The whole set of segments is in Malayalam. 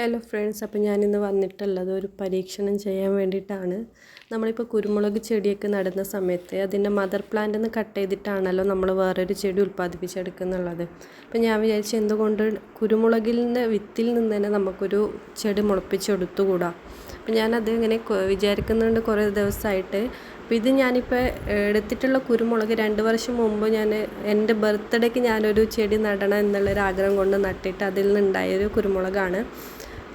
ഹലോ ഫ്രണ്ട്സ് അപ്പോൾ ഞാനിന്ന് വന്നിട്ടുള്ളത് ഒരു പരീക്ഷണം ചെയ്യാൻ വേണ്ടിയിട്ടാണ്. നമ്മളിപ്പോൾ കുരുമുളക് ചെടിയൊക്കെ നടുന്ന സമയത്ത് അതിന്റെ മദർ പ്ലാന്റ് ഒന്ന് കട്ട് ചെയ്തിട്ടാണല്ലോ നമ്മൾ വേറൊരു ചെടി ഉൽപ്പാദിപ്പിച്ചെടുക്കുന്നുള്ളത്. അപ്പോൾ ഞാൻ വിചാരിച്ചു എന്തുകൊണ്ട് കുരുമുളകിൽ നിന്ന് വിത്തിൽ നിന്ന് തന്നെ നമുക്കൊരു ചെടി മുളപ്പിച്ചെടുത്തുകൂടാ? അപ്പോൾ ഞാനത് ഇങ്ങനെ വിചാരിക്കുന്നുണ്ട് കുറേ ദിവസമായിട്ട്. അപ്പോൾ ഇത് ഞാനിപ്പോൾ എടുത്തിട്ടുള്ള കുരുമുളക് രണ്ട് വർഷം മുമ്പ് ഞാൻ എന്റെ ബർത്ത്ഡേക്ക് ഞാനൊരു ചെടി നടണം എന്നുള്ളൊരു ആഗ്രഹം കൊണ്ട് നട്ടിട്ട് അതിൽ നിന്നുണ്ടായൊരു കുരുമുളകാണ്.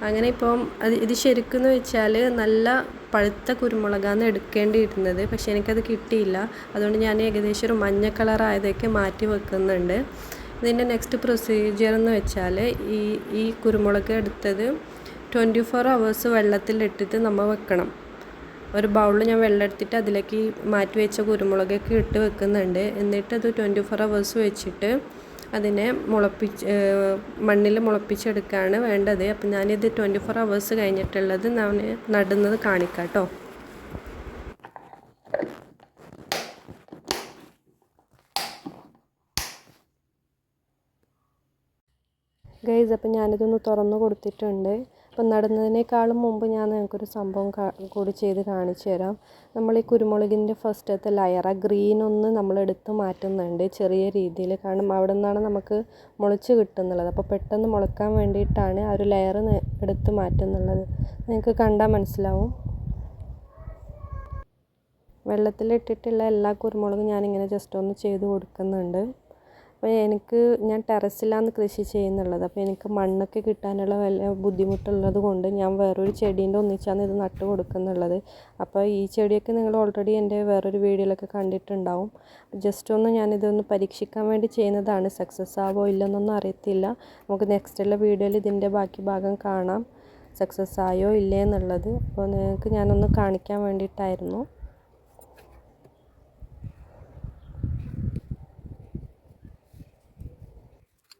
അങ്ങനെ ഇപ്പം അത് ഇത് ശരിക്കും വെച്ചാൽ നല്ല പഴുത്ത കുരുമുളകാണ് എടുക്കേണ്ടിയിരുന്നത്. പക്ഷെ എനിക്കത് കിട്ടിയില്ല. അതുകൊണ്ട് ഞാൻ ഏകദേശം ഒരു മഞ്ഞ കളറായതൊക്കെ മാറ്റി വെക്കുന്നുണ്ട്. ഇതിന്റെ നെക്സ്റ്റ് പ്രൊസീജിയർ എന്ന് വെച്ചാൽ ഈ ഈ കുരുമുളക് എടുത്തത് ട്വന്റി ഫോർ അവേഴ്സ് വെള്ളത്തിലിട്ടിട്ട് നമ്മൾ വെക്കണം. ഒരു ബൗളിൽ ഞാൻ വെള്ളം എടുത്തിട്ട് അതിലേക്ക് മാറ്റി വെച്ച കുരുമുളകൊക്കെ ഇട്ട് വെക്കുന്നുണ്ട്. എന്നിട്ട് അത് ട്വന്റി ഫോർ അവേഴ്സ് വെച്ചിട്ട് അതിനെ മുളപ്പിച്ച് മണ്ണിൽ മുളപ്പിച്ചെടുക്കുകയാണ് വേണ്ടത്. അപ്പം ഞാനിത് ട്വന്റി ഫോർ അവേഴ്സ് കഴിഞ്ഞിട്ടുള്ളത് ഞാൻ നടുന്നത് കാണിക്കാം കേട്ടോ ഗൈസ് അപ്പം ഞാനിതൊന്ന് തുറന്നു കൊടുത്തിട്ടുണ്ട്. അപ്പം നടുന്നതിനേക്കാളും മുമ്പ് ഞാൻ നിങ്ങൾക്കൊരു സംഭവം കൂടി ചെയ്ത് കാണിച്ചു തരാം. നമ്മൾ ഈ കുരുമുളകിന്റെ ഫസ്റ്റത്തെ ലെയർ ഗ്രീൻ ഒന്ന് നമ്മൾ എടുത്ത് മാറ്റുന്നുണ്ട് ചെറിയ രീതിയിൽ. കാരണം അവിടെ നിന്നാണ് നമുക്ക് മുളച്ച് കിട്ടുന്നുള്ളത്. അപ്പോൾ പെട്ടെന്ന് മുളക്കാൻ വേണ്ടിയിട്ടാണ് ആ ഒരു ലെയർ എടുത്ത് മാറ്റുന്നുള്ളത്. നിങ്ങൾക്ക് കണ്ടാൽ മനസ്സിലാവും. വെള്ളത്തിലിട്ടിട്ടുള്ള എല്ലാ കുരുമുളകും ഞാനിങ്ങനെ ജസ്റ്റ് ഒന്ന് ചെയ്ത് കൊടുക്കുന്നുണ്ട്. അപ്പോൾ എനിക്ക് ഞാൻ ടെറസിലാണ് കൃഷി ചെയ്യുന്നുള്ളത്. അപ്പോൾ എനിക്ക് മണ്ണൊക്കെ കിട്ടാനുള്ള വല്ല ബുദ്ധിമുട്ടുള്ളത് കൊണ്ട് ഞാൻ വേറൊരു ചെടീന്റെ ഒന്നിച്ചാണ് ഇത് നട്ട് കൊടുക്കുന്നുള്ളത്. അപ്പോൾ ഈ ചെടിയൊക്കെ നിങ്ങൾ ഓൾറെഡി എന്റെ വേറൊരു വീഡിയോയിലൊക്കെ കണ്ടിട്ടുണ്ടാവും. ജസ്റ്റ് ഒന്ന് ഞാനിതൊന്ന് പരീക്ഷിക്കാൻ വേണ്ടി ചെയ്യുന്നതാണ്. സക്സസ് ആവോ ഇല്ലെന്നൊന്നും അറിയത്തില്ല. നമുക്ക് നെക്സ്റ്റുള്ള വീഡിയോയിൽ ഇതിന്റെ ബാക്കി ഭാഗം കാണാം. സക്സസ് ആയോ ഇല്ലേ എന്നുള്ളത്. അപ്പോൾ നിങ്ങൾക്ക് ഞാനൊന്ന് കാണിക്കാൻ വേണ്ടിയിട്ടായിരുന്നു.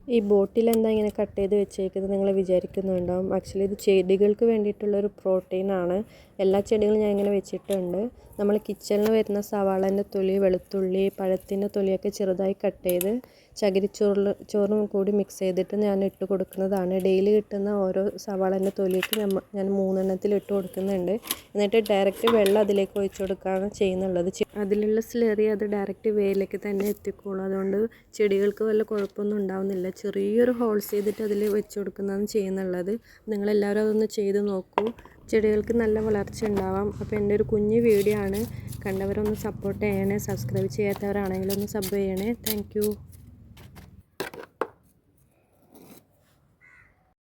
ഈ ബോട്ടിൽ എന്താ ഇങ്ങനെ കട്ട് ചെയ്ത് വെച്ചേക്കുന്നത് നിങ്ങൾ വിചാരിക്കുന്നുണ്ടാവും ആക്ച്വലി ഇത് ചെടികൾക്ക് വേണ്ടിയിട്ടുള്ളൊരു പ്രോട്ടീനാണ്. എല്ലാ ചെടികളും ഞാൻ ഇങ്ങനെ വെച്ചിട്ടുണ്ട്. നമ്മൾ കിച്ചണിൽ വരുന്ന സവാളന്റെ തൊലി വെളുത്തുള്ളി പഴത്തിന്റെ തൊലിയൊക്കെ ചെറുതായി കട്ട് ചെയ്ത് ചകിരിച്ചോറിൽ ചോറും കൂടി മിക്സ് ചെയ്തിട്ട് ഞാൻ ഇട്ട് കൊടുക്കുന്നതാണ്. ഡെയിലി കിട്ടുന്ന ഓരോ സവാളന്റെ തൊലിക്ക് ഞാൻ മൂന്നെണ്ണത്തിൽ ഇട്ട് കൊടുക്കുന്നുണ്ട്. എന്നിട്ട് ഡയറക്റ്റ് വെള്ളം അതിലേക്ക് ഒഴിച്ചു കൊടുക്കുകയാണ് ചെയ്യുന്നുള്ളത്. അതിലുള്ള സ്ലെറി അത് ഡയറക്റ്റ് വേയിലേക്ക് തന്നെ എത്തിക്കോളും. അതുകൊണ്ട് ചെടികൾക്ക് വല്ല കുഴപ്പമൊന്നും ഉണ്ടാവുന്നില്ല. ചെറിയൊരു ഹോൾസ് ചെയ്തിട്ട് അതിൽ വെച്ച് കൊടുക്കുന്നതാണ് ചെയ്യുന്നുള്ളത്. നിങ്ങളെല്ലാവരും അതൊന്ന് ചെയ്ത് നോക്കൂ. ചെടികൾക്ക് നല്ല വളർച്ച ഉണ്ടാവാം. അപ്പോൾ എന്റെ ഒരു കുഞ്ഞു വീഡിയോ ആണ്. കണ്ടവരൊന്ന് സപ്പോർട്ട് ചെയ്യണേ. സബ്സ്ക്രൈബ് ചെയ്യാത്തവരാണെങ്കിലൊന്ന് സബ് ചെയ്യണേ. താങ്ക്